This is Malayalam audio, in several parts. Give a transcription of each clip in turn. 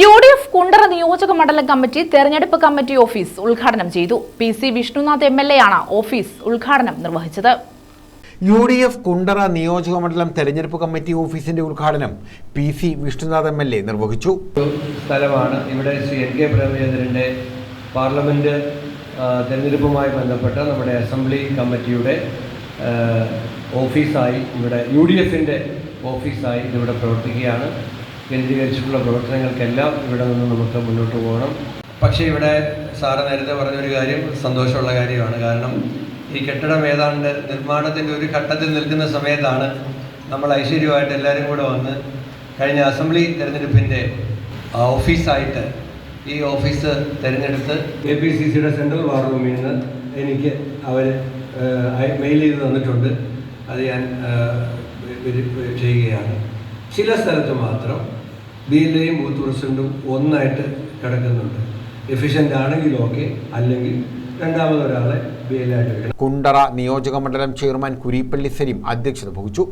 യു ഡി എഫ് കുണ്ടറ നിയോജക മണ്ഡലം കമ്മിറ്റി തെരഞ്ഞെടുപ്പ് കമ്മിറ്റി ഓഫീസ് ഉദ്ഘാടനം ചെയ്തു. P C Vishnunath M L A ആണ് ഓഫീസ് ഉദ്ഘാടനം നിർവഹിച്ചത്. യു ഡി എഫ് കുണ്ടറ നിയോജക മണ്ഡലം തെരഞ്ഞെടുപ്പ് കമ്മിറ്റി ഓഫീസിന്റെ ഉദ്ഘാടനം P C Vishnunath M L A നിർവഹിച്ചു. സ്ഥലമാണ് ഇവിടെ ശ്രീ എൻ കെ പ്രേമചന്ദ്രന്റെ പാർലമെന്റ് തെരഞ്ഞെടുപ്പുമായി ബന്ധപ്പെട്ട നമ്മുടെ അസംബ്ലി കമ്മിറ്റിയുടെ ഓഫീസായി ഇവിടെ യു ഡി എഫിന്റെ ഓഫീസായി ഇതിവിടെ പ്രവർത്തിക്കുകയാണ്. കേന്ദ്രീകരിച്ചിട്ടുള്ള പ്രവർത്തനങ്ങൾക്കെല്ലാം ഇവിടെ നിന്ന് നമുക്ക് മുന്നോട്ട് പോകണം. പക്ഷേ ഇവിടെ സാറ് നേരത്തെ പറഞ്ഞൊരു കാര്യം സന്തോഷമുള്ള കാര്യമാണ്. കാരണം ഈ കെട്ടിടം ഏതാണ്ട് നിർമ്മാണത്തിന്റെ ഒരു ഘട്ടത്തിൽ നിൽക്കുന്ന സമയത്താണ് നമ്മൾ ഐശ്വര്യമായിട്ട് എല്ലാവരും കൂടെ വന്ന് കഴിഞ്ഞ അസംബ്ലി തെരഞ്ഞെടുപ്പിന്റെ ഓഫീസായിട്ട് ഈ ഓഫീസ് തിരഞ്ഞെടുത്ത് എ പി സി സിയുടെ സെൻട്രൽ വാർ റൂമിൽ നിന്ന് എനിക്ക് അവർ മെയിൽ ചെയ്ത് തന്നിട്ടുണ്ട്. അത് ഞാൻ ചെയ്യുകയാണ്. ചില സ്ഥലത്ത് മാത്രം ബി എൽ എയും ബൂത്ത് പ്രസിഡന്റും ഒന്നായിട്ട് കിടക്കുന്നുണ്ട്. എഫിഷ്യന്റ് ആണെങ്കിൽ ഓക്കെ അല്ലെങ്കിൽ രണ്ടാമതൊരാളെ ബി എൽ ആയിട്ട് കുണ്ടറ നിയോജക മണ്ഡലം ചെയർമാൻ കുരീപ്പള്ളി സലീം അധ്യക്ഷത വഹിച്ചു.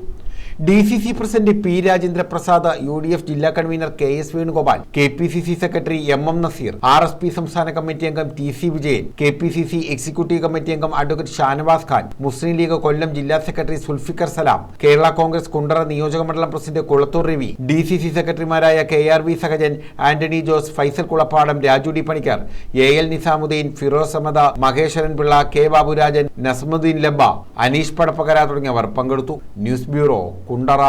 D C C president P Rajendra Prasad U D F ജില്ലാ convener K S Venugopal K P C C secretary M M Naseer R S P സംസ്ഥാന കമ്മിറ്റി അംഗം T C Vijayan K P C C executive committee അംഗം അഡ്വക്കേറ്റ് ഷാനവാസ് ഖാൻ മുസ്ലിം ലീഗ് കൊല്ലം ജില്ലാ സെക്രട്ടറി സുൽഫിക്കർ സലാം കേരള കോൺഗ്രസ് കുണ്ടറ നിയോജക മണ്ഡലം president Kulathur Ravi D C C സെക്രട്ടറിമാരായ K R V Sahajan Antony Jose Faisal Kulappadam Raju D Panicker A L Nizamuddin Firoz Ahammad Maheswaran Pillai K Baburajan Nasmudeen ലംബ അനീഷ് പടപ്പകര തുടങ്ങിയവർ പങ്കെടുത്തു. News bureau Kundara